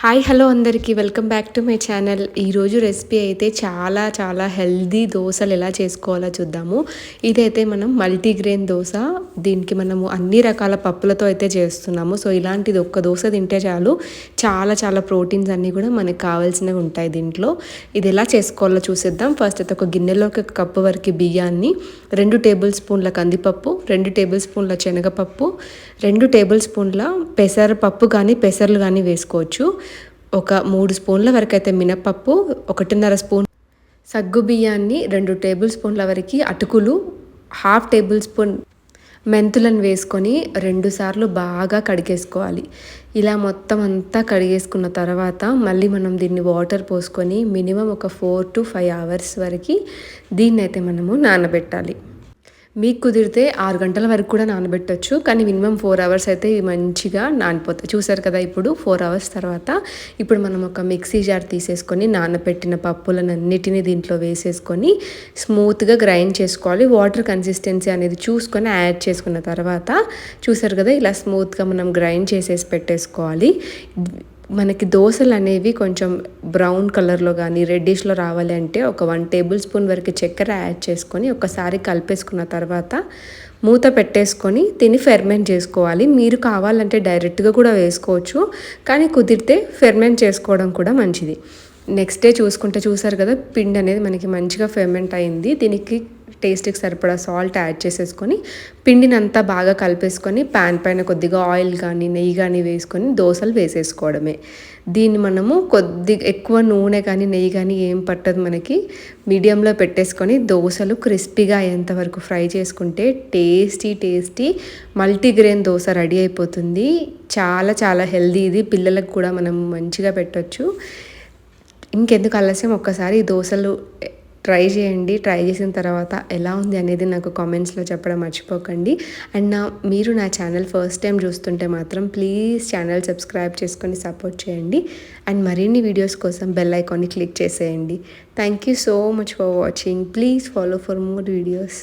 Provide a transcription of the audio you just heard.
Hi hello అందరికీ. Welcome back to my channel. ఈరోజు recipe అయితే చాలా చాలా హెల్దీ దోశలు ఎలా చేసుకోవాలో చూద్దాము. ఇదైతే మనం మల్టీగ్రెయిన్ దోశ. దీనికి మనము అన్ని రకాల పప్పులతో అయితే చేస్తున్నాము. సో ఇలాంటిది ఒక్క దోశ తింటే చాలు. చాలా చాలా ప్రోటీన్స్ అన్నీ కూడా మనకు కావాల్సినవి ఉంటాయి దీంట్లో. ఇది ఎలా చేసుకోవాలో చూసేద్దాం. ఫస్ట్ అయితే ఒక గిన్నెలోకి ఒక కప్పు వరకు బియ్యాన్ని రెండు టేబుల్ స్పూన్ల కందిపప్పు రెండు టేబుల్ స్పూన్ల శనగపప్పు రెండు టేబుల్ స్పూన్ల పెసరపప్పు కానీ పెసర్లు కానీ వేసుకోవచ్చు. ఒక మూడు స్పూన్ల వరకు అయితే మినపప్పు ఒకటిన్నర స్పూన్ సగ్గు బియ్యాన్ని రెండు టేబుల్ స్పూన్ల వరకు అటుకులు హాఫ్ టేబుల్ స్పూన్ మెంతులను వేసుకొని రెండుసార్లు బాగా కడిగేసుకోవాలి. ఇలా మొత్తం అంతా కడిగేసుకున్న తర్వాత మళ్ళీ మనం దీన్ని వాటర్ పోసుకొని మినిమం ఒక ఫోర్ టు ఫైవ్ అవర్స్ వరకు దీన్ని అయితే మనము నానబెట్టాలి. మీకు కుదిరితే ఆరు గంటల వరకు కూడా నానబెట్టచ్చు. కానీ మినిమం ఫోర్ అవర్స్ అయితే మంచిగా నానిపోతాయి చూసారు కదా ఇప్పుడు ఫోర్ అవర్స్ తర్వాత ఇప్పుడు మనం ఒక మిక్సీ జార్ తీసేసుకొని నానబెట్టిన పప్పులను దీంట్లో వేసేసుకొని స్మూత్గా గ్రైండ్ చేసుకోవాలి. వాటర్ కన్సిస్టెన్సీ అనేది చూసుకొని యాడ్ చేసుకున్న తర్వాత చూసారు కదా ఇలా స్మూత్గా మనం గ్రైండ్ చేసేసి పెట్టేసుకోవాలి. మనకి దోశలు అనేవి కొంచెం బ్రౌన్ కలర్లో కానీ రెడ్డిష్లో రావాలి అంటే ఒక వన్ టేబుల్ స్పూన్ వరకు చక్కెర యాడ్ చేసుకొని ఒకసారి కలిపేసుకున్న తర్వాత మూత పెట్టేసుకొని తిని ఫెర్మెంట్ చేసుకోవాలి. మీరు కావాలంటే డైరెక్ట్గా కూడా వేసుకోవచ్చు కానీ కుదిరితే ఫెర్మెంట్ చేసుకోవడం కూడా మంచిది. నెక్స్ట్ డే చూసుకుంటే చూసారు కదా పిండి అనేది మనకి మంచిగా ఫెర్మెంట్ అయింది. దీనికి టేస్ట్కి సరిపడా సాల్ట్ యాడ్ చేసేసుకొని పిండిని అంతా బాగా కలిపేసుకొని ప్యాన్ పైన కొద్దిగా ఆయిల్ కానీ నెయ్యి కానీ వేసుకొని దోశలు వేసేసుకోవడమే. దీన్ని మనము కొద్ది ఎక్కువ నూనె కానీ నెయ్యి కానీ ఏం పట్టదు మనకి. మీడియంలో పెట్టేసుకొని దోశలు క్రిస్పీగా అయ్యేంత వరకు ఫ్రై చేసుకుంటే tasty tasty multigrain dosa ready అయిపోతుంది. చాలా చాలా హెల్దీ ఇది పిల్లలకు కూడా మనం మంచిగా పెట్టచ్చు. ఇంకెందుకు ఆలస్యం? ఒక్కసారి ఈ దోశలు ట్రై చేయండి. ట్రై చేసిన తర్వాత ఎలా ఉంది అనేది నాకు కామెంట్స్లో చెప్పడం మర్చిపోకండి. అండ్ నా మీరు నా ఛానల్ ఫస్ట్ టైం చూస్తుంటే మాత్రం ప్లీజ్ ఛానల్ సబ్స్క్రైబ్ చేసుకొని సపోర్ట్ చేయండి. అండ్ మరిన్ని వీడియోస్ కోసం బెల్ ఐకాన్ని క్లిక్ చేసేయండి. Thank you so much for watching please follow for more videos